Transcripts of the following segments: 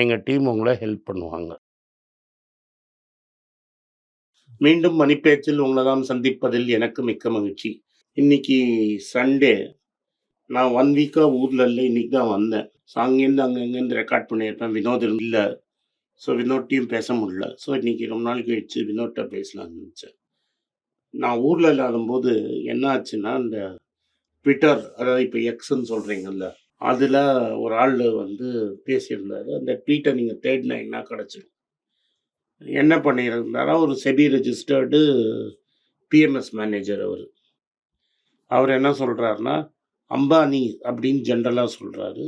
எங்கள் டீம் உங்களை ஹெல்ப் பண்ணுவாங்க. மீண்டும் மணிப்பேச்சில் உங்களை தான் சந்திப்பதில் எனக்கு மிக்க மகிழ்ச்சி. இன்னைக்கு சண்டே. நான் ஒன் வீக்காக ஊரில் இல்லை இன்னைக்கு தான் வந்தேன். ஸோ அங்கேருந்து அங்கங்கேருந்து ரெக்கார்ட் பண்ணியிருப்பேன். வினோத் இல்லை ஸோ வினோட்டையும் பேச முடியல. ஸோ இன்னைக்கு ரொம்ப நாள் கழிச்சு வினோட்ட பேசலாம்னு நினச்சேன் நான் ஊர்ல இல்லாதம்போது என்ன ஆச்சுன்னா, இந்த ட்விட்டர் அதாவது இப்போ எக்ஸ்ன்னு சொல்கிறீங்கல்ல அதில் ஒரு ஆளு வந்து பேசியிருந்தாரு. அந்த ட்வீட்டை நீங்கள் தேடினா என்ன கிடச்சிடும் என்ன பண்ணியிருந்தாரா, ஒரு செபி ரெஜிஸ்டர்டு பிஎம்எஸ் மேனேஜர் அவர். அவர் என்ன சொல்கிறாருன்னா அம்பானி அப்படின்னு ஜென்ரலாக சொல்கிறாரு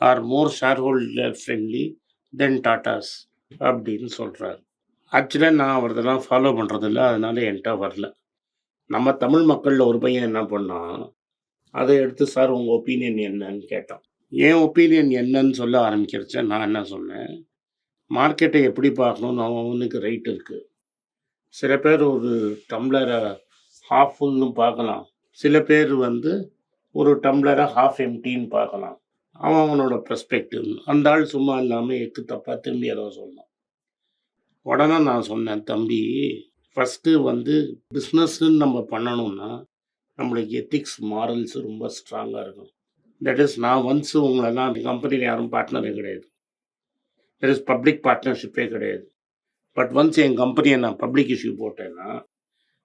are more share holder friendly than Tatas அப்படின்னு சொல்கிறாரு ஆக்சுவலாக நான் அவரதெல்லாம் ஃபாலோ பண்ணுறதில்ல அதனால என்கிட்ட வரல. நம்ம தமிழ் மக்களில் ஒரு பையன் என்ன பண்ணான், அதை எடுத்து சார் உங்கள் ஒப்பீனியன் என்னன்னு கேட்டான். என் ஒப்பீனியன் என்னன்னு சொல்ல ஆரம்பிக்கிறச்ச நான் என்ன சொன்னேன், மார்க்கெட்டை எப்படி பார்க்கணும்னு அவனுக்கு ரைட் இருக்குது சில பேர் ஒரு டம்ளரை ஹாஃப் ஃபுல்னு பார்க்கலாம். சில பேர் வந்து ஒரு டம்ளரை ஹாஃப் எம்டின்னு பார்க்கலாம். அவன் அவனோட பெர்ஸ்பெக்டிவ். அந்த ஆள் சும்மா இல்லாமல் எக்கு தப்பாக திரும்பி ஏதோ சொன்னான். உடனே நான் சொன்னேன், தம்பி ஃபர்ஸ்ட்டு வந்து பிஸ்னஸ்ன்னு நம்ம பண்ணணும்னா, நம்மளுக்கு எத்திக்ஸ், மாரல்ஸ் ரொம்ப ஸ்ட்ராங்காக இருக்கணும். தட் இஸ் நான் ஒன்ஸ் உங்களெல்லாம் கம்பெனியில் யாரும் பார்ட்னரே கிடையாது. தட் இஸ் பப்ளிக் பார்ட்னர்ஷிப்பே கிடையாது. பட் ஒன்ஸ் என் கம்பெனியை நான் பப்ளிக் இஷ்யூ போட்டேன்னா,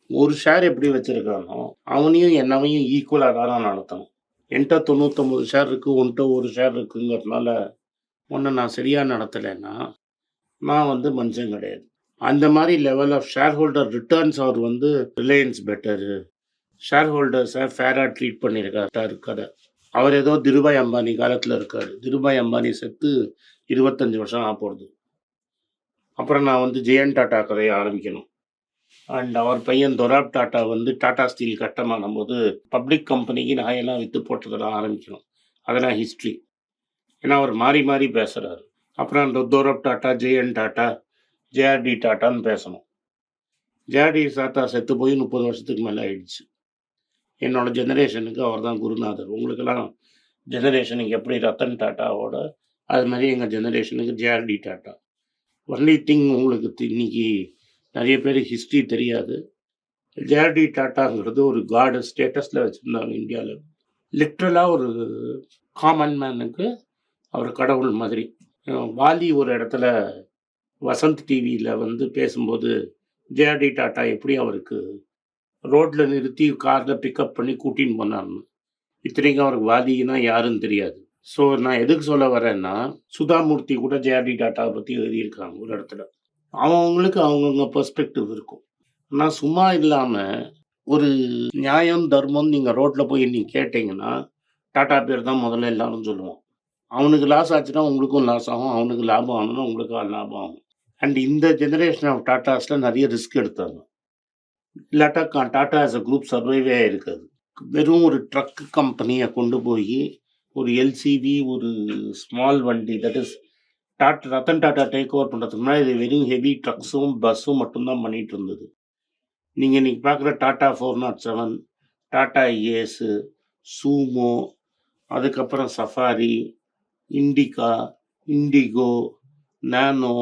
ஒரு ஷேர் எப்படி வச்சுருக்கானோ அவனையும் என்னவையும் ஈக்குவலாக தான் நடத்தணும். என்கிட்ட தொண்ணூத்தொம்பது ஷேர் இருக்குது உன்ட்ட 1 ஷேர் இருக்குங்கிறதுனால, ஒன்று நான் சரியாக நடத்தலைன்னா, நான் வந்து மனுஷன் கிடையாது. அந்த மாதிரி level of share holder returns அவர் வந்து ரிலையன்ஸ் பெட்டரு. ஷேர் ஹோல்டர்ஸை ஃபேராக ட்ரீட் பண்ணியிருக்காரு கத. அவர் ஏதோ திருபாய் அம்பானி காலத்தில் இருக்கார் திருபாய் அம்பானி செத்து 25 வருஷம் ஆக போகிறது அப்புறம் நான் வந்து ஜெயன் டாட்டா கதையை ஆரம்பிக்கணும். அண்ட் அவர் பையன் தொராப் டாட்டா வந்து டாடா ஸ்டீல் கட்டமானம்போது, பப்ளிக் கம்பெனிக்கு நான் எல்லாம் விற்று போட்டதெல்லாம் ஆரம்பிக்கணும். அதெல்லாம் ஹிஸ்ட்ரி ஏன்னா அவர் மாறி மாறி பேசுகிறாரு அப்புறம் அந்த தோரப் டாட்டா ஜெயன் டாட்டா ஜேஆர்டி டாட்டான்னு பேசணும். ஜேஆர்டி டாட்டா செத்து போய் 30 வருஷத்துக்கு மேலே ஆயிடுச்சு. என்னோட ஜெனரேஷனுக்கு அவர் தான் குருநாதர். உங்களுக்கெல்லாம் ஜெனரேஷனுக்கு எப்படி ரத்தன் டாட்டாவோட, அது மாதிரி எங்கள் ஜெனரேஷனுக்கு ஜேஆர்டி டாட்டா. ஒன்லி திங் உங்களுக்கு இன்னைக்கு நிறைய பேர் ஹிஸ்ட்ரி தெரியாது. ஜேஆர்டி டாட்டாங்கிறது ஒரு காடு ஸ்டேட்டஸில் வச்சுருந்தாங்க இந்தியாவில் லிட்ரலாக ஒரு காமன் மேனுக்கு அவர் கடவுள் மாதிரி. வாலி ஒரு இடத்துல வசந்த் டிவியில் வந்து பேசும்போது, ஜேஆர்டி டாட்டா எப்படி அவருக்கு ரோட்ல நிறுத்தி கார்ல பிக்கப் பண்ணி கூட்டின்னு போனார்ன்னு. இத்தனைக்கும் அவருக்கு வாதினா யாருன்னு தெரியாது. ஸோ நான் எதுக்கு சொல்ல வரேன்னா, சுதாமூர்த்தி கூட ஜேஆர்டி டாட்டாவை பற்றி எழுதியிருக்காங்க ஒரு இடத்துல. அவங்கவங்களுக்கு அவங்கவுங்க பெர்ஸ்பெக்டிவ் இருக்கும். ஆனால் சும்மா இல்லாமல் ஒரு நியாயம், தர்மம் நீங்கள் ரோட்டில் போய் நீங்கள் கேட்டீங்கன்னா, டாட்டா பேர் தான் முதல்ல எல்லாரும் சொல்லுவோம். அவனுக்கு லாஸ் ஆச்சுன்னா உங்களுக்கும் லாஸ் ஆகும். அவனுக்கு லாபம் ஆகணும்னா உங்களுக்கும் லாபம் ஆகும். அண்ட் இந்த ஜெனரேஷன் ஆஃப் டாட்டாஸில் நிறைய ரிஸ்க் எடுத்தாங்க. இல்லாட்டா க டாடா ஆஸ் அ குரூப் சர்வைவே ஆயிருக்காது. வெறும் ஒரு ட்ரக் கம்பெனியை கொண்டு போய் ஒரு எல்சிவி ஒரு ஸ்மால் வண்டி that is that Ratan Tata take over பண்ணுறதுக்கு முன்னாடி இது வெறும் ஹெவி ட்ரக்ஸும், பஸ்ஸும் மட்டும்தான் பண்ணிகிட்டு இருந்தது. நீங்கள் இன்னைக்கு பார்க்குற டாடா 407, டாடா ஏஸ், சூமோ, அதுக்கப்புறம் சஃபாரி, இண்டிகா, இண்டிகோ, நானோ,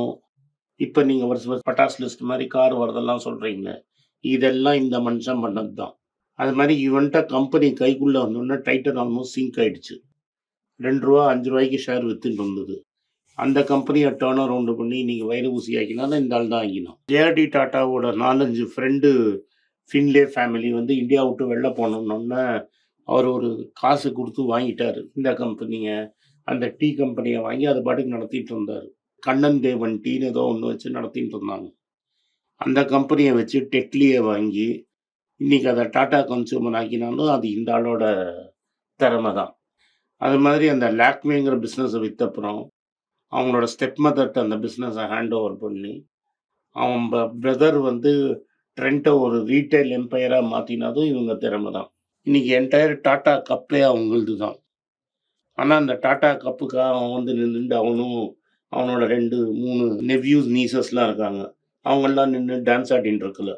இப்போ நீங்கள் வருஷ வருஷம் பட்டாஸ் லிஸ்ட் மாதிரி கார் வரதெல்லாம் சொல்கிறீங்களே இதெல்லாம் இந்த மனுஷன் பண்ணது தான். அது மாதிரி இவன்ட்ட கம்பெனி கைக்குள்ளே வந்தோடனே டைட்டன் ஆல்மோஸ்ட் சிங்க் ஆயிடுச்சு. ரெண்டு ரூபா அஞ்சு ரூபாய்க்கு ஷேர் வித்துட்டு வந்தது அந்த கம்பெனியை டேர்ன் அரவுண்டு பண்ணி நீங்கள் வயிறு ஊசி ஆக்கினாலும் இந்த ஆள் தான் ஆக்கினான். ஜேஆர்டி டாட்டாவோட 4, 5 ஃப்ரெண்டு ஃபின்லே ஃபேமிலி வந்து இந்தியா விட்டு வெளில போனோன்னே, அவர் ஒரு காசு கொடுத்து வாங்கிட்டார் இந்த கம்பெனியை அந்த டீ கம்பெனியை வாங்கி அது பாட்டுக்கு நடத்திட்டு இருந்தார் கண்ணன் தேவன் டீன்னு ஏதோ ஒன்று வச்சு நடத்திட்டு இருந்தாங்க. அந்த கம்பெனியை வச்சு டெட்லியை வாங்கி, இன்றைக்கி அதை டாட்டா கன்சியூமர் ஆக்கினாலும் அது இந்த ஆளோட திறமை தான். அது மாதிரி அந்த லாக்மேங்கிற பிஸ்னஸை விற்றப்புறம் அவங்களோட ஸ்டெப் மதர்ட்ட அந்த பிஸ்னஸை ஹேண்ட் ஓவர் பண்ணி அவன் பிரதர் வந்து ட்ரெண்ட்டை ஒரு ரீட்டைல் எம்பையராக மாற்றினதும் இவங்க திறமை தான். இன்றைக்கி என்டையர் டாட்டா கப்பே அவங்களது தான். ஆனால் அந்த டாட்டா கப்புக்காக அவன் வந்து நின்றுட்டு அவனும் அவனோட ரெண்டு மூணு நெவ்யூஸ் நீசஸ்லாம் இருக்காங்க. அவங்கெல்லாம் நின்று டான்ஸ் ஆடின்னு இருக்குல்ல.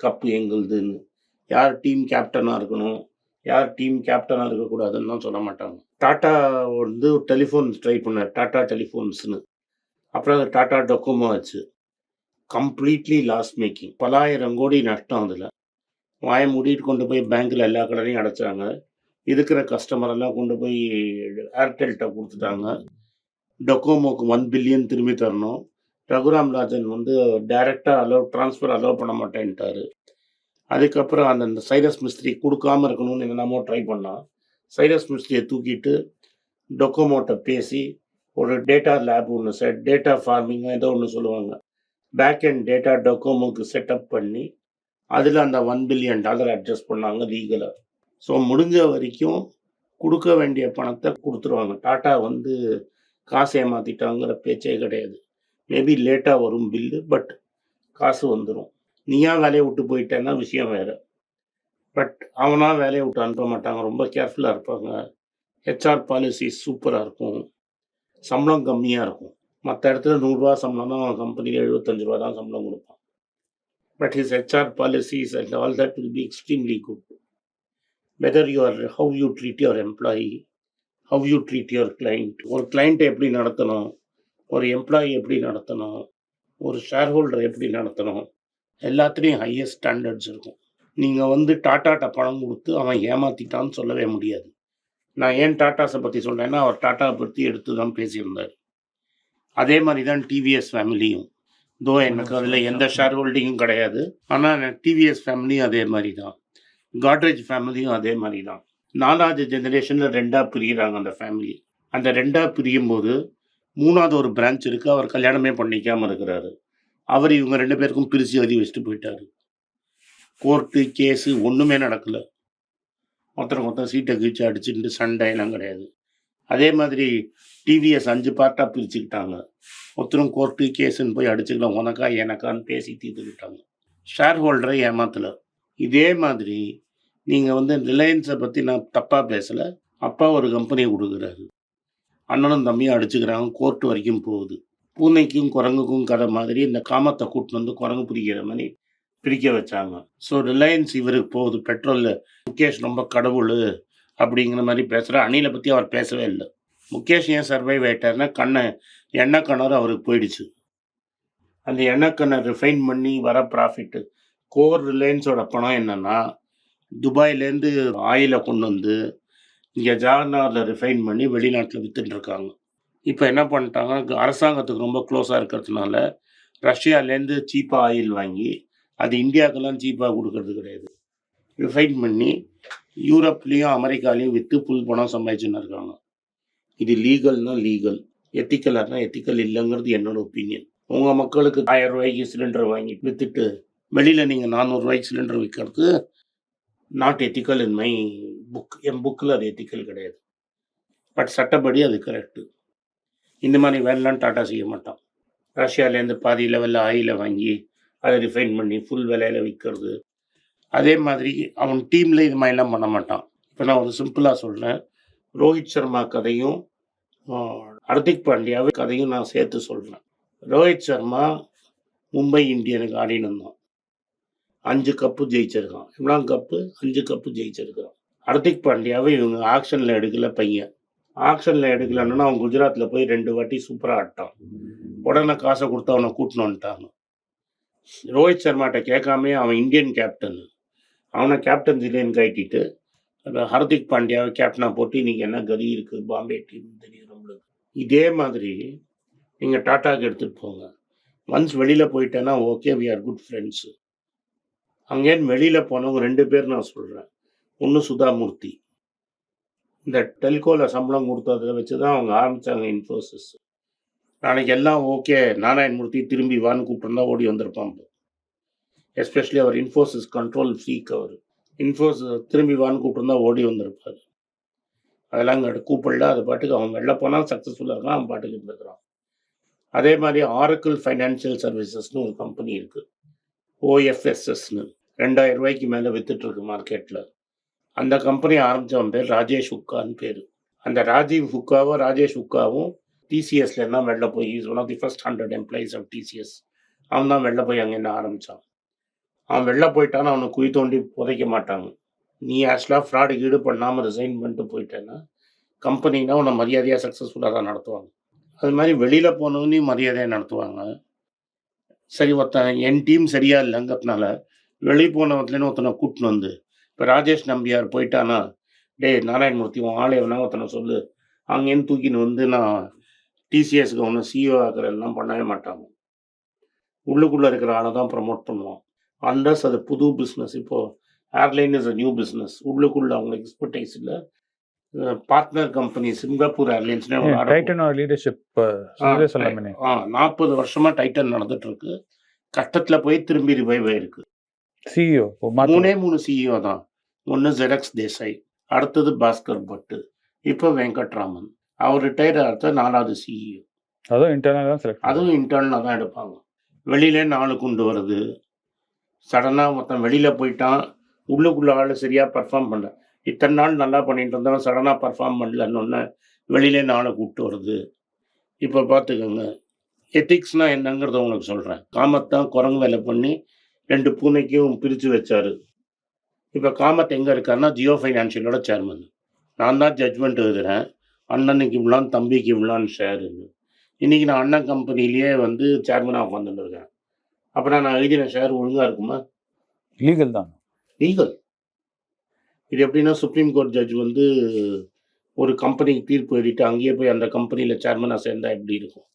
கப்பு எங்களுதுன்னு. யார் டீம் கேப்டனாக இருக்கணும்? யார் டீம் கேப்டனாக இருக்கக்கூடாதுன்னு தான் சொல்ல மாட்டாங்க. டாட்டா வந்து டெலிஃபோன் ட்ரை பண்ணார். டாட்டா டெலிஃபோன்ஸ்னு அப்புறம் அது டாட்டா டொக்கோமோ ஆச்சு. கம்ப்ளீட்லி லாஸ் மேக்கிங் பலாயிரம் கோடி நஷ்டம் அதில். வாய மூடிட்டு கொண்டு போய் பேங்க்கில் எல்லா கடனையும் அடைச்சாங்க. இருக்கிற கஸ்டமரெல்லாம் கொண்டு போய் ஏர்டெல்கிட்ட கொடுத்துட்டாங்க. டொக்கோமோக்கு ஒன் பில்லியன் திரும்பி தரணும். ரகுராம் ராஜன் வந்து டைரெக்டாக அலோவ் ட்ரான்ஸ்ஃபர் அலோவ் பண்ண மாட்டேன்ட்டாரு. அதுக்கப்புறம் அந்த சைரஸ் மிஸ்திரி கொடுக்காம இருக்கணும்னு என்னென்னமோ ட்ரை பண்ணான் சைரஸ் மிஸ்திரியை தூக்கிட்டு டொக்கோமோட்ட பேசி ஒரு டேட்டா லேப் ஒன்று செட் டேட்டா ஃபார்மிங் ஏதோ ஒன்று சொல்லுவாங்க. பேக் அண்ட் டேட்டா டொக்கோமோக்கு செட்டப் பண்ணி அதில் அந்த ஒன் பில்லியன் டாலர் அட்ஜஸ்ட் பண்ணாங்க லீகலாக ஸோ முடிஞ்ச வரைக்கும் கொடுக்க வேண்டிய பணத்தை கொடுத்துருவாங்க. டாட்டா வந்து காசு ஏமாற்றிட்டாங்கிற பேச்சே கிடையாது. மேபி லேட்டாக வரும் பில்லு பட் காசு வந்துடும் நீயா வேலையை விட்டு போயிட்டேன்னா விஷயம் வேறு. பட் அவனா வேலையை விட்டு அனுப்ப மாட்டாங்க. ரொம்ப கேர்ஃபுல்லாக இருப்பாங்க. ஹெச்ஆர் பாலிசி சூப்பராக இருக்கும். சம்பளம் கம்மியாக இருக்கும். மற்ற இடத்துல நூறுரூவா சம்பளம்னா அவன் கம்பெனியில் எழுபத்தஞ்சு ரூபா தான் சம்பளம் கொடுப்பான். But his HR policies and all that will be extremely good whether you are how you treat your employee how you treat your client ஒரு கிளைண்ட்டை எப்படி நடத்தணும்? ஒரு எம்ப்ளாயி எப்படி நடத்தணும்? ஒரு ஷேர் ஹோல்டர் எப்படி நடத்தணும்? எல்லாத்துலேயும் ஹையஸ்ட் ஸ்டாண்டர்ட்ஸ் இருக்கும். நீங்கள் வந்து டாட்டாட்ட பணம் கொடுத்து அவன் ஏமாத்திட்டான்னு சொல்லவே முடியாது. நான் ஏன் டாட்டாஸை பற்றி சொல்கிறேன்னா அவர் டாட்டாவை பற்றி எடுத்து தான் பேசியிருந்தார். அதே மாதிரி தான் டிவிஎஸ் ஃபேமிலியும் தோ எனக்கு அதில் எந்த ஷேர் ஹோல்டிங்கும் கிடையாது. ஆனால் டிவிஎஸ் ஃபேமிலியும் அதே மாதிரி தான் காட்ரேஜ் ஃபேமிலியும் அதே மாதிரி தான் நாலாவது ஜெனரேஷனில் ரெண்டாக பிரிகிறாங்க அந்த ஃபேமிலி அந்த ரெண்டாக பிரியும் போது மூணாவது ஒரு பிரான்ச் இருக்குது அவர் கல்யாணமே பண்ணிக்காமல் இருக்கிறாரு. அவர் இவங்க ரெண்டு பேருக்கும் பிரித்து எழுதி வச்சுட்டு போயிட்டாரு. கோர்ட்டு கேஸு ஒன்றுமே நடக்கலை. மொத்தம் ஒருத்தர் சீட்டை கீழ்ச்சி அடிச்சுட்டு சண்டை எல்லாம் கிடையாது. அதே மாதிரி டிவிஎஸ் அஞ்சு பார்ட்டாக பிரிச்சுக்கிட்டாங்க. ஒருத்தரும் கோர்ட்டு கேஸுன்னு போய் அடிச்சுக்கலாம் உனக்கா எனக்கான்னு பேசி தீர்த்துக்கிட்டாங்க. ஷேர் ஹோல்டரை ஏமாத்தலை. இதே மாதிரி நீங்கள் வந்து ரிலையன்ஸை பற்றி நான் தப்பாக பேசலை. அப்பா ஒரு கம்பெனியை கொடுக்குறாரு அண்ணனும் தம்பியும் அடிச்சுக்கிறாங்க கோர்ட்டு வரைக்கும் போகுது. பூனைக்கும் குரங்குக்கும் கதை மாதிரி இந்த காமத்தை கூட்டின்னு வந்து குரங்கு பிடிக்கிற மாதிரி பிரிக்க வச்சாங்க. ஸோ ரிலையன்ஸ் இவருக்கு போகுது. பெட்ரோலில் முகேஷ் ரொம்ப கடவுள் அப்படிங்கிற மாதிரி பேசுகிற அணிலை பற்றி அவர் பேசவே இல்லை. முகேஷ் ஏன் சர்வைவ் ஆகிட்டார்னா கண்ணை எண்ணெய் கிணறு அவருக்கு போயிடுச்சு. அந்த எண்ணெய் கிணறு ரிஃபைன் பண்ணி வர ப்ராஃபிட்டு கோர் ரிலையன்ஸோட பணம் என்னன்னா துபாயிலேருந்து ஆயிலை கொண்டு வந்து இங்கே ஜவஹர்லாலில் ரிஃபைன் பண்ணி வெளிநாட்டில் விற்றுட்டுருக்காங்க இப்போ என்ன பண்ணிட்டாங்க? அரசாங்கத்துக்கு ரொம்ப க்ளோஸாக இருக்கிறதுனால ரஷ்யாலேருந்து சீப்பாக ஆயில் வாங்கி அது இந்தியாவுக்கெல்லாம் சீப்பாக கொடுக்கறது கிடையாது. ரிஃபைன் பண்ணி யூரோப்லேயும் அமெரிக்காலையும் விற்று புல் பணம் சம்பாதிச்சுன்னு இருக்காங்க. இது லீகல்னா லீகல் எத்திக்கலானா எத்திக்கல் இல்லைங்கிறது என்னோட ஒப்பீனியன் உங்கள் மக்களுக்கு ஆயிரம் ரூபாய்க்கு சிலிண்டர் வாங்கி விற்றுட்டு வெளியில் நீங்கள் நானூறுரூவாய்க்கு சிலிண்டர் விற்கிறது not ethical in my book என் புக்கில் அது எத்திக்கல் கிடையாது. பட் சட்டப்படி அது கரெக்டு இந்த மாதிரி வேலைலாம் டாட்டா செய்ய மாட்டான். ரஷ்யாவிலேருந்து பாதி லெவலில் ஆயில வாங்கி அதை ரிஃபைன் பண்ணி ஃபுல் விலையில் விற்கிறது. அதே மாதிரி அவன் டீமில் இது மாதிரிலாம் பண்ண மாட்டான். இப்போ நான் ஒரு சிம்பிளாக சொல்கிறேன் ரோஹித் சர்மா கதையும் ஹர்திக் பாண்டியாவை கதையும் நான் சேர்த்து சொல்கிறேன் ரோஹித் சர்மா மும்பை இந்தியனுக்கு ஆடின்னு இருந்தான். அஞ்சு கப்பு ஜெயிச்சிருக்கான். எவ்வளோ கப்பு அஞ்சு கப்பு ஜெயிச்சிருக்கான் ஹர்திக் பாண்டியாவை இவங்க ஆக்ஷனில் எடுக்கல பையன். ஆக்ஷனில் எடுக்கலன்னா அவன் குஜராத்தில் போய் ரெண்டு வாட்டி சூப்பராக ஆட்டான். உடனே காசை கொடுத்து அவனை கூட்டின்னு வந்துட்டாங்க. ரோஹித் சர்மாட்ட கேட்காமே அவன் இந்தியன் கேப்டன் அவனை கேப்டன் ஜிலேன்னு கட்டிட்டு ஹர்திக் பாண்டியாவை கேப்டனாக போட்டு இன்னைக்கு என்ன கதி இருக்குது பாம்பே டீம் தெரியும் நம்மளுக்கு. இதே மாதிரி நீங்கள் டாட்டாக்கு எடுத்துகிட்டு போங்க. ஒன்ஸ் வெளியில் போயிட்டேன்னா okay we are good friends அங்கேன்னு வெளியில் போனவங்க ரெண்டு பேர் நான் சொல்கிறேன் ஒன்று சுதாமூர்த்தி. இந்த டெல்கோவில் சம்பளம் கொடுத்ததை வச்சு தான் அவங்க ஆரம்பித்தாங்க இன்ஃபோசிஸ் நாளைக்கு எல்லாம் ஓகே நாராயணமூர்த்தி திரும்பி வான்னு கூப்பிட்டுருந்தா ஓடி வந்திருப்பான் எஸ்பெஷலி அவர் இன்ஃபோசிஸ் கண்ட்ரோல் ஃப்ரீக் அவர். இன்ஃபோசிஸ் திரும்பி வான்னு கூப்பிட்டுருந்தா ஓடி வந்திருப்பார். அதெல்லாம் அங்கே கூப்பிடல அது பாட்டுக்கு அவன் வெளில போனால் சக்ஸஸ்ஃபுல்லாக இருக்கான் அவன் பாட்டுக்கு இருந்துக்கிறான் அதே மாதிரி ஆரக்கிள் ஃபைனான்சியல் சர்வீசஸ்னு ஒரு கம்பெனி இருக்குது ஓஎஃப்எஸ்எஸ்னு ரெண்டாயிரம் ரூபாய்க்கு மேலே வித்துட்ருக்கு மார்க்கெட்டில் அந்த கம்பெனி ஆரம்பித்தவன் பேர் ராஜேஷ் ஹுக்கான்னு பேர். அந்த ராஜீவ் ஹுக்காவும் ராஜேஷ் ஹுக்காவும் டிசிஎஸ்ல இருந்தால் வெளில போய் is one of the first hundred employees of TCS அவன் தான் வெளில போய் அங்கே என்ன ஆரம்பித்தான் அவன் வெளில போயிட்டான்னு அவனை குழி தோண்டி புதைக்க மாட்டாங்க. நீ ஆக்சுவலாக ஃப்ராடு ஈடு பண்ணாமல் ரிசைன் பண்ணிட்டு போயிட்டேன்னா கம்பெனினா உன்னை மரியாதையாக சக்ஸஸ்ஃபுல்லாக தான் நடத்துவாங்க. அது மாதிரி வெளியில் போனவனையும் மரியாதையாக நடத்துவாங்க. சரி ஒருத்தன் என் டீம் சரியாக இல்லைங்கிறதுனால வெளியே போனவத்துலேருந்து ஒருத்தனை கூட்டின்னு வந்து இப்போ ராஜேஷ் நம்பியார் போயிட்டானா? டேய் நாராயணமூர்த்தி உன் ஆளை வேணா ஒருத்தனை சொல்லு. அங்கேருந்து தூக்கின்னு வந்து நான் டிசிஎஸ்க்கு ஒன்று சிஇஓ ஆக்குறதெல்லாம் பண்ணவே மாட்டாங்க உள்ளுக்குள்ளே இருக்கிற ஆளை தான் ப்ரமோட் பண்ணுவான். அண்டர்ஸ் அது புது பிஸ்னஸ் இப்போது airline is a new business உள்ளுக்குள்ள அவங்களுக்கு எக்ஸ்பர்டைஸ் இல்லை. பார்ட்னர் கம்பெனி சிங்கப்பூர் ஏர்லைன்ஸ்னே ஆர்டர் டைட்டனோட லீடர்ஷிப் ஆ நாற்பது வருஷமா டைட்டன் நடந்துட்டு இருக்கு. கட்டத்துல போய் திரும்பி ரிவைவ் ஆயிருக்கு. சிஇஓ மூணே மூணு சிஇஓ தான் ஒன்று ஜெரக்ஸ் தேசாய் அடுத்தது பாஸ்கர் பட்டு இப்போ வெங்கட்ராமன் அவர் ரிட்டையர் ஆகிறத நாலாவது சிஇஓ அதுவும் இன்டர்னல் தான் செலக்ட் அதுவும் இன்டர்னலாக தான் எடுப்பாங்க வெளியிலே நாலு கொண்டு வருது சடனாக மொத்தம் வெளியில் போயிட்டான் உள்ளுக்குள்ள ஆள் சரியாக பர்ஃபார்ம் பண்ணல இத்தனை நாள் நல்லா பண்ணிட்டு இருந்தவன் சடனாக பர்ஃபார்ம் பண்ணலன்னு வெளியிலே நாளை கூப்பிட்டு வருது இப்போ பார்த்துக்கோங்க எத்திக்ஸ்னால் என்னங்கிறத உங்களுக்கு சொல்கிறேன் காமத்தான் குரங்கு வேலை பண்ணி ரெண்டு பூனைக்கும் பிரித்து வச்சாரு. இப்போ காமத் எங்கே இருக்காருன்னா ஜியோ ஃபைனான்ஷியலோட சேர்மன் நான் தான் ஜட்மெண்ட் எழுதுறேன். அண்ணனுக்கு இவ்வளான் தம்பிக்கு இவ்வளான்னு ஷேருன்னு இன்றைக்கி நான் அண்ணன் கம்பெனிலேயே வந்து சேர்மனாக உட்காந்துட்டு இருக்கேன். அப்புறம் நான் எழுதின ஷேர் ஒழுங்காக இருக்குமா? லீகல் தான். லீகல் இது எப்படின்னா சுப்ரீம் கோர்ட் ஜட்ஜ் வந்து ஒரு கம்பெனிக்கு தீர்ப்பு எழுதிட்டு அங்கேயே போய் அந்த கம்பெனியில் சேர்மனாக சேர்ந்தா எப்படி இருக்கும்?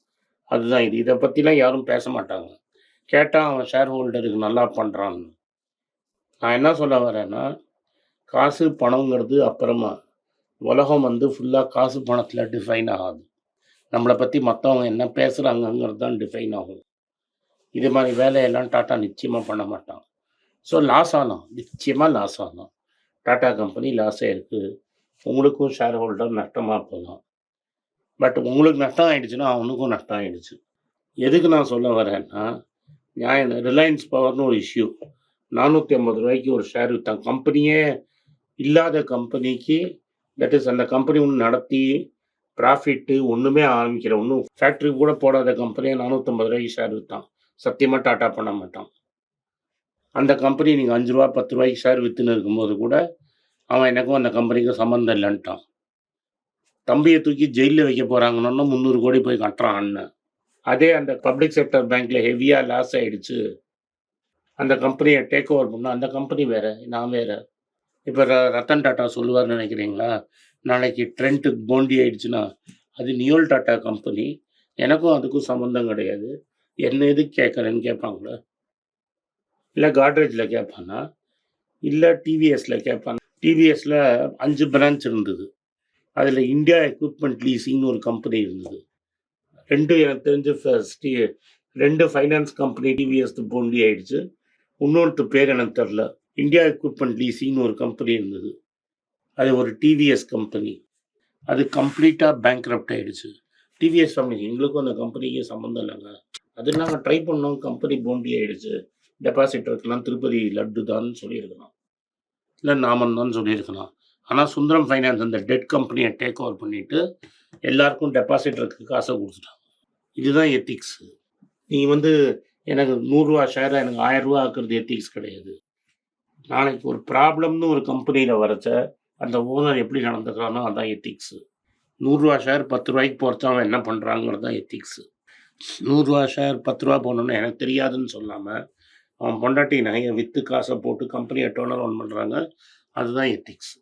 அதுதான் இது. இதை பற்றிலாம் யாரும் பேச மாட்டாங்க. கேட்டால் அவன் ஷேர் ஹோல்டருக்கு நல்லா பண்ணுறான்னு நான் என்ன சொல்ல வரேன்னா காசு பணங்கிறது அப்புறமா உலகம் வந்து ஃபுல்லாக காசு பணத்தில் டிஃபைன் ஆகாது. நம்மளை பற்றி மற்றவங்க என்ன பேசுகிறாங்கங்கிறது தான் டிஃபைன் ஆகும். இது மாதிரி வேலையெல்லாம் டாட்டா நிச்சயமாக பண்ண மாட்டான். ஸோ லாஸ் ஆகலாம் நிச்சயமாக லாஸ் ஆகலாம் டாட்டா கம்பெனி லாஸ் இருக்குது உங்களுக்கும் ஷேர் ஹோல்டர் நஷ்டமாக போகலாம் பட் உங்களுக்கு நஷ்டம் ஆகிடுச்சுன்னா அவனுக்கும் நஷ்டம் ஆகிடுச்சு எதுக்கு நான் சொல்ல வரேன்னா நியாயம். ரிலையன்ஸ் பவர்னு ஒரு இஷ்யூ நானூற்றி ஐம்பது ரூபாய்க்கு ஒரு ஷேர் விற்றான் கம்பெனியே இல்லாத கம்பெனிக்கு தட் இஸ் அந்த கம்பெனி ஒன்று நடத்தி ப்ராஃபிட்டு ஒன்றுமே ஆரம்பிக்கிற ஒன்றும் ஃபேக்ட்ரி கூட போடாத கம்பெனியை நானூற்றம்பது ரூபாய்க்கு ஷேர் விற்றான் சத்தியமாக டாட்டா பண்ண மாட்டான். அந்த கம்பெனி நீங்கள் அஞ்சு ரூபா பத்து ரூபாய்க்கு ஷேர் விற்றுன்னு இருக்கும்போது கூட அவன் எனக்கும் அந்த கம்பெனிக்கும் சம்மந்தம் இல்லைன்ட்டான். தம்பியை தூக்கி ஜெயிலில் வைக்க போகிறாங்கன்னா முந்நூறு கோடி போய் கட்டுறான் அண்ணன். அதே அந்த பப்ளிக் செக்டர் பேங்க்ல ஹெவியாக லாஸ் ஆயிடுச்சு. அந்த கம்பெனியை டேக் ஓவர் பண்ணால் அந்த கம்பெனி வேற நான் வேற. இப்போ ரத்தன் டாட்டா சொல்லுவார்னு நினைக்கிறீங்களா? நாளைக்கு ட்ரெண்ட் போண்டி ஆயிடுச்சுன்னா அது நியோல் டாட்டா கம்பெனி எனக்கும் அதுக்கும் சம்மந்தம் கிடையாது. என்ன எதுக்கு கேட்குறேன்னு கேட்பாங்களா? இல்லை காட்ரேஜில் கேட்பானா? இல்லை டிவிஎஸில் கேட்பான்? டிவிஎஸில் அஞ்சு பிரான்ச் இருந்தது. அதில் இந்தியா எக்யூப்மெண்ட் லீஸிங்னு ஒரு கம்பெனி இருந்தது. ரெண்டு எனக்கு தெரிஞ்சு ஃபஸ்ட்டு ரெண்டு ஃபைனான்ஸ் கம்பெனி டிவிஎஸ் போண்டி ஆயிடுச்சு. இன்னொன்று பேர் எனக்கு தெரில இந்தியா எக்யூப்மெண்ட் லீசிங்னு ஒரு கம்பெனி இருந்தது. அது ஒரு டிவிஎஸ் கம்பெனி அது கம்ப்ளீட்டாக பேங்க்ரப்ட் ஆகிடுச்சு டிவிஎஸ் கம்பெனி எங்களுக்கும் அந்த கம்பெனிக்கும் சம்மந்தம் இல்லைங்க. அது நாங்கள் ட்ரை பண்ணோம் கம்பெனி போண்டி ஆகிடுச்சு டெபாசிட் இருக்கலாம் திருப்பதி லட்டு தான் சொல்லியிருக்கலாம். இல்லை நாமன் தான் சொல்லியிருக்கலாம். ஆனால் சுந்தரம் ஃபைனான்ஸ் அந்த டெட் கம்பெனியை டேக் ஓவர் பண்ணிவிட்டு எல்லாருக்கும் டெபாசிட்ருக்கு காசை கொடுத்துட்டாங்க. இதுதான் எத்திக்ஸ் நீ வந்து எனக்கு நூறுரூவா ஷேரை எனக்கு ஆயிரம் ரூபா ஆக்குறது எத்திக்ஸ் கிடையாது. நாளைக்கு ஒரு ப்ராப்ளம்னு ஒரு கம்பெனியில் வரச்ச அந்த ஓனர் எப்படி நடந்துக்கிறானோ அதான் எத்திக்ஸு நூறுரூவா ஷேர் பத்து ரூபாய்க்கு போகிறச்ச அவன் என்ன பண்ணுறாங்கிறது தான் எத்திக்ஸு நூறுரூவா ஷேர் பத்து ரூபா போனோன்னு எனக்கு தெரியாதுன்னு சொல்லாமல் அவன் பொண்டாட்டி நகையை விற்று காசை போட்டு கம்பெனியை டோனர் ஒன் பண்ணுறாங்க அதுதான் எத்திக்ஸ்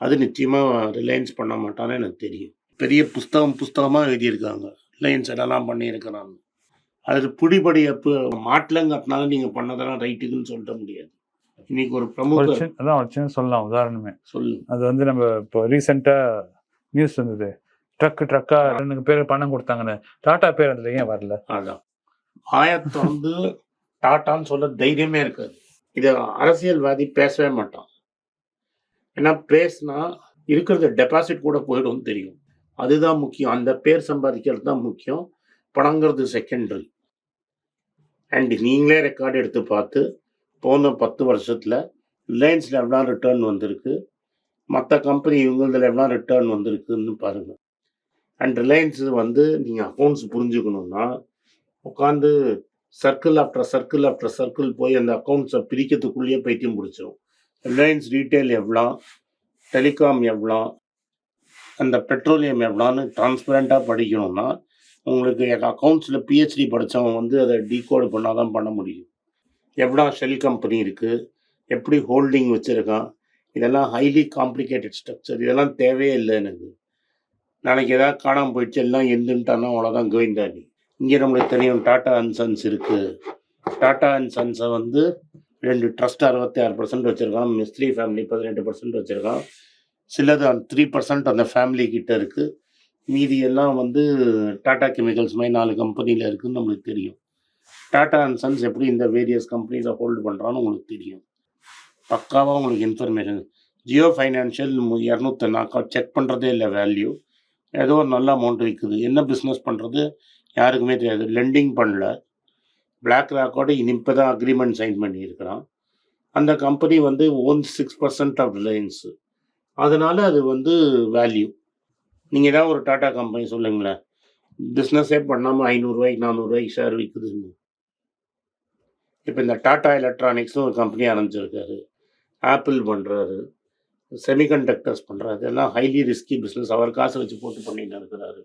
அது நிச்சயமாக ரிலையன்ஸ் பண்ண மாட்டான்னு எனக்கு தெரியும். பெரிய புஸ்தகம் புஸ்தகமாக எழுதியிருக்காங்க. ரிலையன்ஸ் என்னெல்லாம் பண்ணியிருக்கிறாங்க. அது புடிபடி அப்போ மாட்டலங்கிறதுனால நீங்கள் பண்ணதெல்லாம் ரைட்டுக்குன்னு சொல்லிட முடியாது. இன்னைக்கு ஒரு சின்ன அதான் சின்ன சொல்லலாம் உதாரணமே. சொல்லு. அது வந்து நம்ம இப்போ ரீசெண்டா நியூஸ் வந்தது. ட்ரக் ட்ரக்கா ரெண்டு பேர் பணம் கொடுத்தாங்கன்னு. டாடா பேர் அதுல ஏன் வரல? அதான். ஆயத்தை வந்து டாட்டான்னு சொல்ல தைரியமே இருக்காது. இது அரசியல்வாதி பேசவே மாட்டான். ஏன்னா பேசினா இருக்கிறது டெபாசிட் கூட போயிடும் தெரியும். அதுதான் முக்கியம். அந்த பேர் சம்பாதிக்கிறது தான் முக்கியம். பணங்கிறது செகண்டரி அண்ட் நீங்களே ரெக்கார்டு எடுத்து பார்த்து போன பத்து வருஷத்தில் ரிலையன்ஸில் எவ்வளோ ரிட்டர்ன் வந்திருக்கு? மற்ற கம்பெனி இவங்களதில் எவ்வளோ ரிட்டர்ன் வந்திருக்குன்னு பாருங்கள் அண்ட் ரிலையன்ஸ் வந்து நீங்கள் அக்கௌண்ட்ஸ் புரிஞ்சுக்கணுன்னா உட்காந்து circle after circle after circle போய் அந்த அக்கௌண்ட்ஸை பிரிக்கிறதுக்குள்ளேயே பைத்தியம் பிடிச்சிடும் ரிலையன்ஸ் ரீட்டைல் எவ்வளோ? டெலிகாம் எவ்வளோ? அந்த பெட்ரோலியம் எவ்வளோன்னு டிரான்ஸ்பரண்ட்டாக படிக்கணும்னா உங்களுக்கு அக்கௌண்ட்ஸில் பிஹெச்டி படித்தவங்க வந்து அதை டீகோடு பண்ணால் தான் பண்ண முடியும். எவ்வளோ ஷெல் கம்பெனி இருக்குது எப்படி ஹோல்டிங் வச்சுருக்கான் இதெல்லாம் ஹைலி காம்ப்ளிகேட்டட் ஸ்ட்ரக்சர் இதெல்லாம் தேவையே இல்லை எனக்கு. நாளைக்கு ஏதாவது காணாமல் போயிடுச்சு எல்லாம் எந்துன்ட்டானா அவ்வளோதான் கோவிந்தாடி இங்கே நம்மளுக்கு தெரியும் டாட்டா அண்ட் சன்ஸ் இருக்குது டாட்டா அண்ட் சன்ஸை வந்து ரெண்டு ட்ரஸ்ட் அறுபத்தி ஆறு பர்சன்ட் வச்சுருக்கான் மிஸ்த்ரி ஃபேமிலி பதினெட்டு பர்சன்ட் வச்சுருக்கான். சிலது அந்த த்ரீ பர்சன்ட் அந்த ஃபேமிலி கிட்ட இருக்குது மீதி எல்லாம் வந்து டாடா கெமிக்கல்ஸ் மாதிரி நாலு கம்பெனியில் இருக்குதுன்னு நம்மளுக்கு தெரியும். டாடா அண்ட் சன்ஸ் எப்படி இந்த வேரியஸ் கம்பெனிஸை ஹோல்டு பண்ணுறான்னு உங்களுக்கு தெரியும். பக்காவாக உங்களுக்கு இன்ஃபர்மேஷன் ஜியோ ஃபைனான்ஷியல் இரநூத்தி நான் செக் பண்ணுறதே இல்லை வேல்யூ ஏதோ ஒரு நல்ல அமௌண்ட் விற்குது என்ன பிஸ்னஸ் பண்ணுறது யாருக்குமே தெரியாது. லெண்டிங் பண்ணல. பிளாக் ராக்கோட இப்போ தான் அக்ரிமெண்ட் சைன் பண்ணியிருக்கிறான். அந்த கம்பெனி வந்து own six percent of Reliance அதனால அது வந்து வேல்யூ நீங்கள் ஏதாவது ஒரு டாடா கம்பெனி சொல்லுங்களேன். பிஸ்னஸே பண்ணாமல் ஐநூறுரூவாய்க்கு நானூறுரூவாய்க்கு ஷேர் விற்குதுன்னு இப்போ இந்த டாடா எலக்ட்ரானிக்ஸ்னு ஒரு கம்பெனி ஆரம்பிச்சிருக்காரு. ஆப்பிள் பண்ணுறாரு செமிகண்டக்டர்ஸ் பண்ணுறாரு இதெல்லாம் ஹைலி ரிஸ்கி பிஸ்னஸ் அவர் காசு வச்சு போட்டு பண்ணிட்டு இருக்கிறாரு.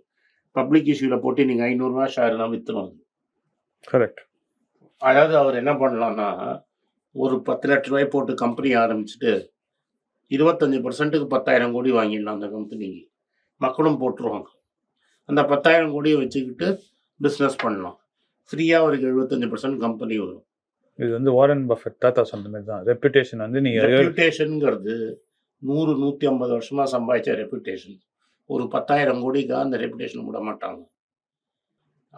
பப்ளிக் இஷ்யூவில் போட்டு நீங்கள் ஐநூறுரூவா ஷேர்னா விற்றுரும் கரெக்ட் அதாவது அவர் என்ன பண்ணலாம்னா ஒரு பத்து லட்ச ரூபாய் போட்டு கம்பெனி ஆரம்பிச்சுட்டு இருபத்தஞ்சி பர்சன்ட்டுக்கு பத்தாயிரம் கோடி வாங்கிடலாம் அந்த கம்பெனிக்கு மக்களும் போட்டுருவாங்க. அந்த பத்தாயிரம் கோடியை வச்சுக்கிட்டு பிஸ்னஸ் பண்ணலாம். ஃப்ரீயாக அவருக்கு எழுபத்தஞ்சி பர்சன்ட் கம்பெனி வரும். இது வந்து வாரன் பஃபெட் தாத்தா சொன்ன மாதிரி தான். ரெப்புடேஷன் வந்து நீங்க ரெப்யூட்டேஷனுங்கிறது நூறு நூற்றி ஐம்பது வருஷமாக சம்பாதிச்ச ரெப்யூட்டேஷன் ஒரு பத்தாயிரம் கோடிக்காக அந்த ரெப்யூட்டேஷன் விட மாட்டாங்க.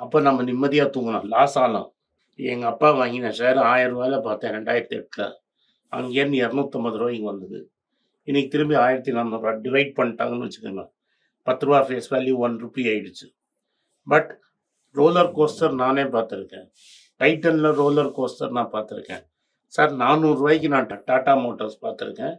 அப்போ நம்ம நிம்மதியாக தூங்கலாம். லாஸ் ஆகலாம். எங்கள் அப்பா வாங்கின ஷேர் ஆயிரம் ரூபாயில பார்த்தேன் ரெண்டாயிரத்தி எட்டில். அங்கேருந்து இரநூத்தம்பது ரூபாய்க்கு வந்தது. இன்னைக்கு திரும்பி ஆயிரத்தி நானூறுரூவா டிவைட் பண்ணிட்டாங்கன்னு வச்சுக்கோங்க. பத்து ரூபா ஃபேஸ் வேல்யூ ஒன் ருபி ஆயிடுச்சு. பட் ரோலர் கோஸ்டர் நானே பார்த்துருக்கேன். டைட்டனில் ரோலர் கோஸ்டர் நான் பார்த்துருக்கேன். சார் நானூறுரூவாய்க்கு நான் டா- டாடா மோட்டார்ஸ் பார்த்துருக்கேன்.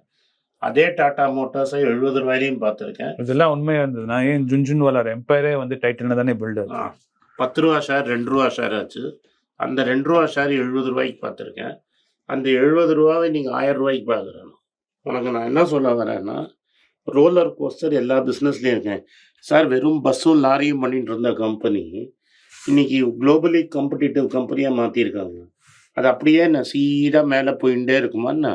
அதே டாடா மோட்டார்ஸை எழுபது ரூபாயிலையும் பார்த்துருக்கேன். இதெல்லாம் உண்மையா இருந்தது. நான் ஏன் ஜுன்ஜுன் வளர் எம்பையரே வந்து டைட்டில் தானே பில்ட் பத்து ரூபா ஷேர் ரெண்டு ரூபா ஷேர் ஆச்சு. அந்த ரெண்டு ரூபா ஷேர் எழுபது ரூபாய்க்கு பார்த்துருக்கேன். அந்த எழுபது ரூபாவை நீங்கள் ஆயிரம் ரூபாய்க்கு பார்க்குறேன். உனக்கு நான் என்ன சொல்ல வரேன்னா ரோலர் கோஸ்டர் எல்லா பிஸ்னஸ்லேயும் இருக்கேன். சார் வெறும் பஸ்ஸும் லாரியும் பண்ணிட்டு இருந்த கம்பெனி இன்னைக்கு குளோபலி காம்படிட்டிவ் கம்பெனியாக மாற்றிருக்காங்க அது அப்படியே நான் சீடாக மேலே போயிட்டே இருக்குமா என்ன?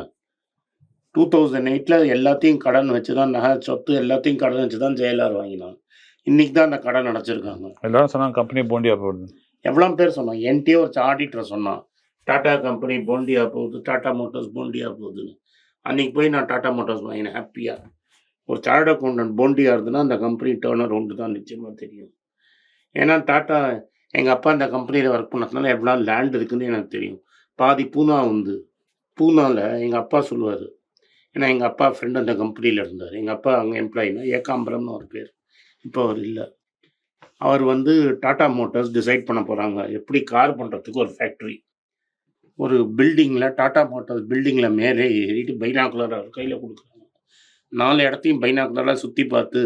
டூ தௌசண்ட் எயிட்டில் எல்லாத்தையும் கடன் வச்சு தான் நகை சொத்து எல்லாத்தையும் கடன் வச்சு தான் ஜெயலலிதா வாங்கினான். இன்னைக்கு தான் அந்த கடன் அடைச்சிருக்காங்க. எல்லாரும் சொன்னாங்க கம்பெனி போண்டியா போடுது எவ்வளோ பேர் சொன்னான் என்கிட்டயே ஒரு ஆடிட்டர் சொன்னான் டாடா கம்பெனி போண்டியா போகுது டாடா மோட்டார்ஸ் போண்டியா போகுதுன்னு. அன்றைக்கி போய் நான் டாடா மோட்டார்ஸ் வாங்கினேன் ஹாப்பியாக ஒரு சார்ட் அக்கௌண்டன்ட் போண்டியாக இருந்ததுன்னா அந்த கம்பெனி டேர்ன் அரௌண்டு தான் நிச்சயமாக தெரியும். ஏன்னா டாட்டா எங்கள் அப்பா அந்த கம்பெனியில் ஒர்க் பண்ணதுனால எவ்வளோ லேண்ட் இருக்குதுன்னு எனக்கு தெரியும். பாதி பூனா வந்து பூனாவில் எங்கள் அப்பா சொல்லுவார். ஏன்னா எங்கள் அப்பா ஃப்ரெண்டு அந்த கம்பெனியில் இருந்தார். எங்கள் அப்பா அங்கே எம்ப்ளாயினா ஏகாம்பரம்னு ஒரு பேர். இப்போ அவர் இல்லை. அவர் வந்து டாட்டா மோட்டார்ஸ் டிசைட் பண்ண போகிறாங்க எப்படி கார் பண்ணுறதுக்கு ஒரு ஃபேக்ட்ரி ஒரு பில்டிங்கில் டாடா மோட்டர்ஸ் பில்டிங்கில் மேலே ஏறிட்டு பைனாக்குலர் அவர் கையில் கொடுக்குறாங்க. நாலு இடத்தையும் பைனாக்குலராக சுற்றி பார்த்து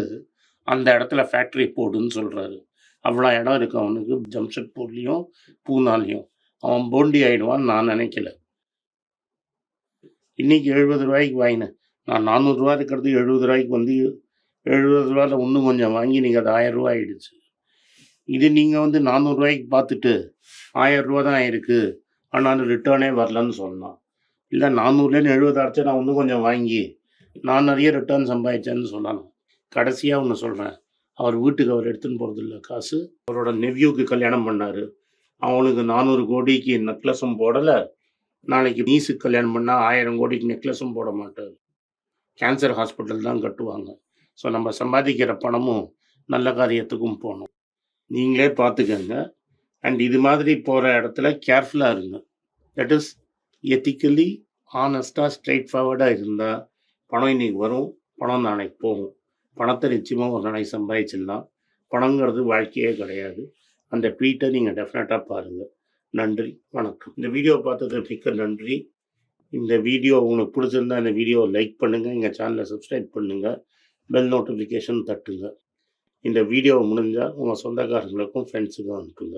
அந்த இடத்துல ஃபேக்ட்ரி போடுன்னு சொல்கிறாரு அவ்வளோ இடம் இருக்கு அவனுக்கு ஜம்ஷெட்பூர்லேயும் பூனாலையும். அவன் போண்டி ஆயிடுவான்னு நான் நினைக்கல. இன்னைக்கு எழுபது ரூபாய்க்கு வாங்கினேன் நான் நானூறுரூவா இருக்கிறது எழுபது ரூபாய்க்கு வந்து எழுபது ரூபாயில் இன்னும் கொஞ்சம் வாங்கி நீங்கள் அது ஆயிரம் ரூபாய் ஆயிடுச்சு. இது நீங்கள் வந்து நானூறுரூவாய்க்கு பார்த்துட்டு ஆயிரம் ரூபா தான் இருக்குது ஆனால் ரிட்டர்னே வரலன்னு சொல்லலாம் இல்லை நானூறுலேருந்து எழுபது நான் இன்னும் கொஞ்சம் வாங்கி நான் நிறைய ரிட்டர்ன் சம்பாதிச்சேன்னு சொல்லலாம் கடைசியாக ஒன்று சொல்கிறேன் அவர் வீட்டுக்கு அவர் எடுத்துன்னு போகிறதில்ல காசு. அவரோட நெவ்யூக்கு கல்யாணம் பண்ணார். அவனுக்கு நானூறு கோடிக்கு நெக்லஸும் போடலை. நாளைக்கு நீஸுக்கு கல்யாணம் பண்ணால் ஆயிரம் கோடிக்கு நெக்லஸும் போட மாட்டார். கேன்சர் ஹாஸ்பிட்டல் தான் கட்டுவாங்க. ஸோ நம்ம சம்பாதிக்கிற பணமும் நல்ல காரியத்துக்கும் போகணும். நீங்களே பார்த்துக்கங்க. அண்ட் இது மாதிரி போகிற இடத்துல கேர்ஃபுல்லாக இருங்க. தட் இஸ் எத்திக்கலி ஆனஸ்டாக ஸ்ட்ரைட் ஃபார்வர்டாக இருந்தால் பணம் இன்னைக்கு வரும் பணம் நாளைக்கு போகும். பணத்தை நிச்சயமாக ஒரு நாளைக்கு சம்பாதிச்சிடலாம். பணங்கிறது வாழ்க்கையே கிடையாது. அந்த ட்வீட்டை நீங்கள் டெஃபினட்டாக பாருங்கள் நன்றி வணக்கம். இந்த வீடியோ பார்த்தது மிக்க நன்றி. இந்த வீடியோ உங்களுக்கு பிடிச்சிருந்தா இந்த வீடியோவை லைக் பண்ணுங்கள் எங்கள் சேனலை சப்ஸ்கிரைப் பண்ணுங்கள் பெல் நோட்டிஃபிகேஷன் தட்டுங்க. இந்த வீடியோவை முடிஞ்சால் உங்கள் சொந்தக்காரங்களுக்கும் ஃப்ரெண்ட்ஸுக்கும் அனுப்புங்க.